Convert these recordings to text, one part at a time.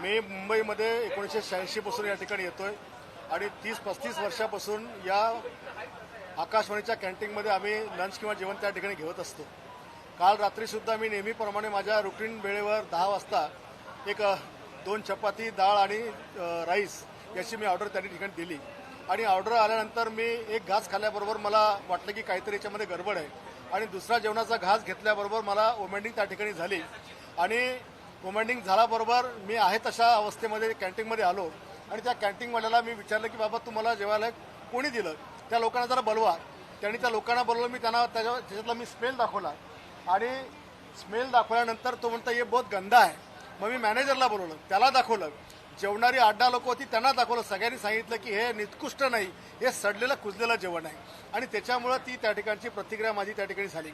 मी मुंबईमध्ये एकोणीसशे शहाऐंशीपासून या ठिकाणी येतोय आणि तीस पस्तीस वर्षापासून या आकाशवाणीच्या कॅन्टीनमध्ये आम्ही लंच किंवा जेवण त्या ठिकाणी घेत असतो. काल रात्रीसुद्धा मी नेहमीप्रमाणे माझ्या रुटीन वेळेवर दहा वाजता एक दोन चपाती डाळ आणि राईस याची मी ऑर्डर त्या ठिकाणी दिली. आणि ऑर्डर आल्यानंतर मी एक घास खाल्ल्याबरोबर मला वाटलं की काहीतरी याच्यामध्ये गडबड आहे. आणि दुसरा जेवणाचा घास घेतल्याबरोबर मला ओमेंडिंग त्या ठिकाणी झाली. आणि ओमेंडिंग झाल्याबरोबर मी आहे तशा अवस्थेमध्ये कॅन्टीनमध्ये आलो. आणि त्या कॅन्टीनवाल्याला मी विचारलं की बाबा तुम्हाला जेवायला कोणी दिलं? त्या लोकांना जरा बोलवा. त्यांनी त्या लोकांना बोलवलं मी त्यांना त्याच्या त्याच्यातला मी स्मेल दाखवला. आणि स्मेल दाखवल्यानंतर तो म्हणता हे बहुत गंदा आहे. मग मी मॅनेजरला बोलवलं त्याला दाखवलं. जेवणारी आठ दहा लोक होती त्यांना दाखवलं. सगळ्यांनी सांगितलं की हे निकृष्ट नाही हे सडलेलं कुजलेलं जेवण आहे. आणि त्याच्यामुळं ती त्या ठिकाणची प्रतिक्रिया माझी त्या ठिकाणी झाली.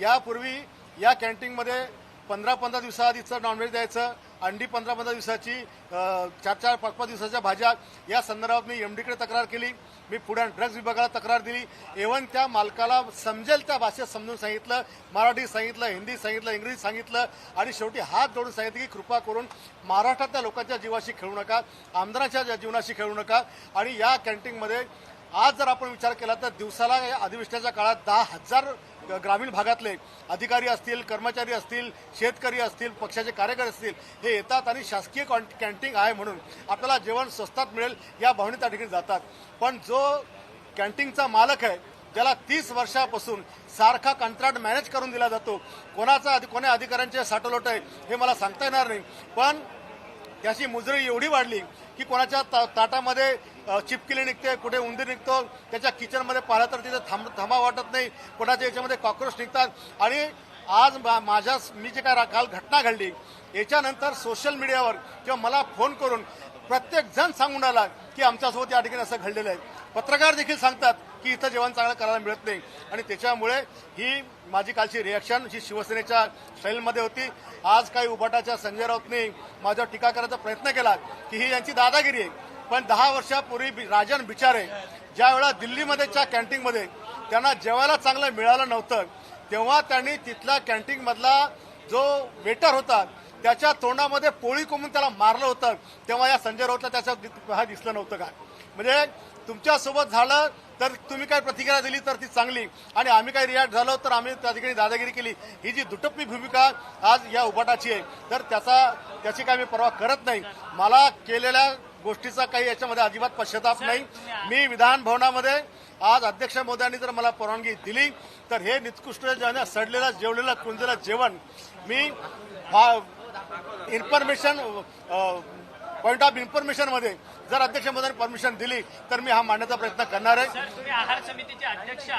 यापूर्वी या कॅन्टीनमध्ये पंधरा पंधरा दिवसाआधीचं नॉनव्हेज द्यायचं अंडी पंधरा पंधरा दिवसाची चार चार पाच पाच दिवसाच्या भाज्या या संदर्भात मी एमडीकडे तक्रार केली मी पुढे ड्रग्ज विभागाला तक्रार दिली. एवन त्या मालकाला समजेल त्या भाषेत समजून सांगितलं मराठी सांगितलं हिंदी सांगितलं इंग्रजी सांगितलं आणि शेवटी हात जोडून सांगितलं की कृपा करून महाराष्ट्रातल्या लोकांच्या जीवाशी खेळू नका आमदाराच्या जीवनाशी खेळू नका आणि या कॅन्टीनमध्ये आज जर आपण विचार केला तर दिवसाला या अधिवेशनाच्या काळात दहा हजार ग्रामीण भागातले अधिकारी असतील कर्मचारी असतील शेतकरी असतील पक्षाचे कार्यकर्ते असतील हे येतात आणि शासकीय कॉन- कॅन्टीन आहे म्हणून आपल्याला जेवण स्वस्तात मिळेल या भावने त्या ठिकाणी जातात. पण जो कॅन्टीनचा मालक आहे ज्याला तीस वर्षापासून सारखा कंत्राट मॅनेज करून दिला जातो. कोणाचा अधि- कोण्या अधिकाऱ्यांचे साठलोट आहे हे मला सांगता येणार नाही. पण त्याची मुजरी एवढी वाढली की कोणाच्या ता- ताटामध्ये चिपकिले चिपकिली निघते कुठे उंदीर निघतो त्याच्या किचनमध्ये पाहिलं तर तिथे थांब थांबा वाटत नाही कोणाच्या याच्यामध्ये कॉक्रोच निघतात. आणि आज मा- माझ्या मी जे काय काल घटना घडली याच्यानंतर सोशल मीडियावर किंवा मला फोन करून प्रत्येक जण सांगून आला की आमच्यासोबत या ठिकाणी असं घडलेलं आहे. पत्रकार देखील सांगतात की इथं जेवण चांगलं करायला मिळत नाही. आणि त्याच्यामुळे ही माझी कालची रिॲक्शन ही शिवसेनेच्या शैलीमध्ये होती आज काही उभाटाच्या संजय राऊतने माझ्यावर टीका करायचा प्रयत्न केला की ही यांची दादागिरी आहे. पण दहा वर्षापूर्वी राजन बिचारे ज्या वेळा दिल्लीमध्येच्या कॅन्टीनमध्ये त्यांना जेवायला चांगलं मिळालं नव्हतं. तेव्हा त्यांनी तिथल्या कॅन्टीनमधला जो वेटर होता त्याच्या तोंडामध्ये पोळी कोंबून त्याला मारलं होतं. तेव्हा या संजय राऊतला त्याच्या दि- हा दिसलं नव्हतं का म्हणजे तुमच्यासोबत झालं तर तुम्ही काय प्रतिक्रिया दिली तर ती चांगली. आणि आम्ही काही रिॲक्ट झालो तर आम्ही त्या ठिकाणी दादागिरी केली. ही जी दुटप्पी भूमिका आज या उपाटाची आहे तर त्याचा त्याची काय मी परवा करत नाही. मला केलेल्या गोष्टीचा काही याच्यामध्ये अजिबात पश्चाताप नाही. मी विधान भवनामध्ये आज अध्यक्ष महोदयांनी जर मला परवानगी दिली तर हे निकृष्ट सडलेलं जेवलेलं कुंजलेलं जेवण मी इन्फॉर्मेशन पॉईंट ऑफ इन्फॉर्मेशनमध्ये जर अध्यक्ष महोदयांनी परमिशन दिली तर मी हा मांडण्याचा प्रयत्न करणार आहे. आहार समितीचे अध्यक्ष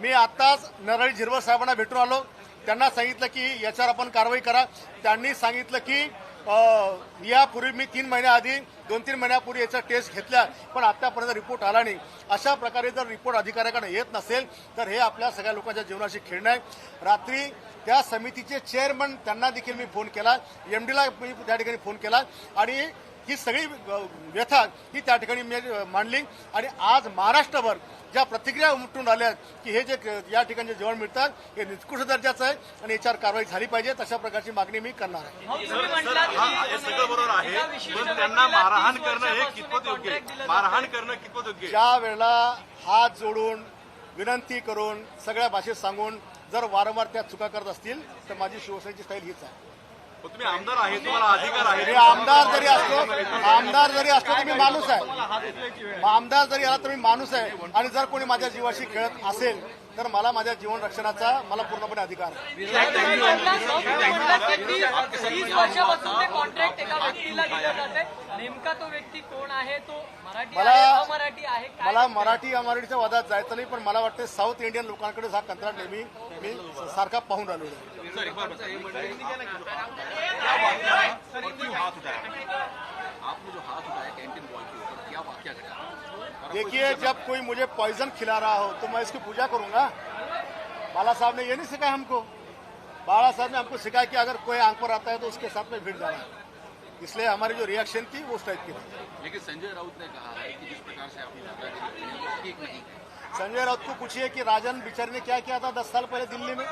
मी आताच नरळी झिरवळ साहेबांना भेटून आलो. त्यांना सांगितलं की याच्यावर आपण कारवाई करा. त्यांनी सांगितलं की यापूर्वी मी तीन महिन्याआधी दोन तीन महिन्यापूर्वी याचा टेस्ट घेतल्या पण आत्तापर्यंत रिपोर्ट आला नाही. अशा प्रकारे जर रिपोर्ट अधिकाऱ्याकडे येत नसेल तर हे आपल्या सगळ्या लोकांच्या जीवनाशी खेळणं आहे. रात्री त्या समितीचे चेअरमन त्यांना देखील मी फोन केला. एम डीला मी त्या ठिकाणी फोन केला. आणि ही सगळी व्यथा ही त्या ठिकाणी मी मांडली. आणि आज महाराष्ट्रभर ज्या प्रतिक्रिया उमटून आल्या की हे जे या ठिकाणी जे जेवण मिळतात हे निकृष्ट दर्जाचं आहे आणि याच्यावर कारवाई झाली पाहिजे तशा प्रकारची मागणी मी करणार आहे. मग तुम्ही म्हटलात की हे सगळं बरोबर आहे एका विशिष्ट पण त्यांना व्यक्तीला मारहाण 30 करणं हे वर्षापासून कितपत योग्य contract दिलं आहे जातं. मारहाण करणं कितपत योग्य आहे? ज्या वेळेला हात जोडून विनंती करून सगळ्या भाषेत सांगून जर वारंवार त्या चुका करत असतील तर माझी शिवसेनेची स्टाईल हीच आहे. तुम्ही आमदार आहे तुम्हाला अधिकार आहे. आमदार जरी असतो आमदार जरी असतो तर मी माणूस आहे. आमदार जरी आला तर मी माणूस आहे. आणि जर कोणी माझ्या जीवाशी खेळत असेल तर मला माझ्या जीवन रक्षणाचा मला पूर्णपणे अधिकार आहे. तुम्ही म्हटलात तुम्ही म्हटलात की तीस तीस वर्षापासून ते कॉन्ट्रॅक्ट एका व्यक्तीला दिलं जाते नेमका तो व्यक्ती कोण आहे? तो मराठी मला- आहे अमराठी आहे? काय मला मराठी अमराठीच्या वादात जायचं नाही पण मला वाटतं साऊथ इंडियन लोकांकडे हा कंत्राट नेहमी मी सारखा पाहून राहिलो. देखिए जब कोई मुझे पॉइजन खिला रहा हो तो मैं इसकी पूजा करूँगा। बाला साहब ने ये नहीं सिखाया हमको। बाला साहब ने हमको सिखाया कि अगर कोई आँख पर आता है तो उसके साथ में भिड़ जाना। है इसलिए हमारी जो रिएक्शन थी वो उस टाइप की थी। लेकिन संजय राउत ने कहा है कि जिस प्रकार से आपने है, ठीक नहीं संजय राउत को पूछिए कि राजन बिचारी ने क्या किया था दस साल पहले दिल्ली में?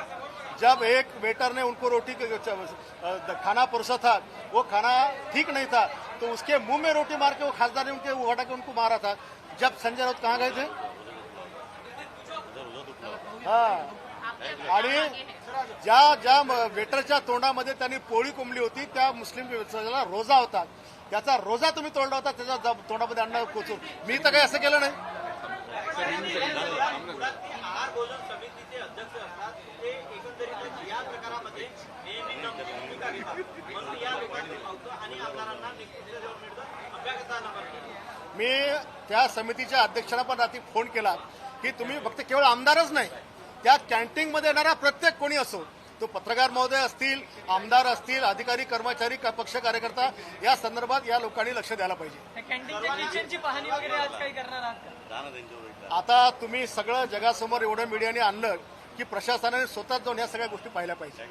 जब एक वेटर ने उनको रोटी खाना परोसा था वो खाना ठीक नहीं था तो उसके मुंह में रोटी मार के वो खासदार ने उनके वो हटा के उनको मारा था। जब संजय राउत कहाँ गए थे? हाँ। आणि ज्या ज्या वेटरच्या तोंडामध्ये त्यांनी पोळी कोंबली होती त्या मुस्लिम समाजाला रोजा होता. त्याचा रोजा तुम्ही तोडला होता त्याच्या तोंडामध्ये अन्न कोचून. मी तर काही असं केलं नाही. मी त्या समितीच्या अध्यक्षांना पण रात्री फोन केला की तुम्ही फक्त केवळ आमदारच नाही त्या कॅन्टीनमध्ये येणारा प्रत्येक कोणी असो तो पत्रकार महोदय असतील आमदार असतील अधिकारी कर्मचारी क- पक्ष कार्यकर्ता या संदर्भात या लोकांनी लक्ष द्यायला पाहिजे? आता तुम्ही सगळं जगासमोर एवढं मीडियाने आणलं की प्रशासनाने स्वतः जाऊन या सगळ्या गोष्टी पाहिल्या पाहिजे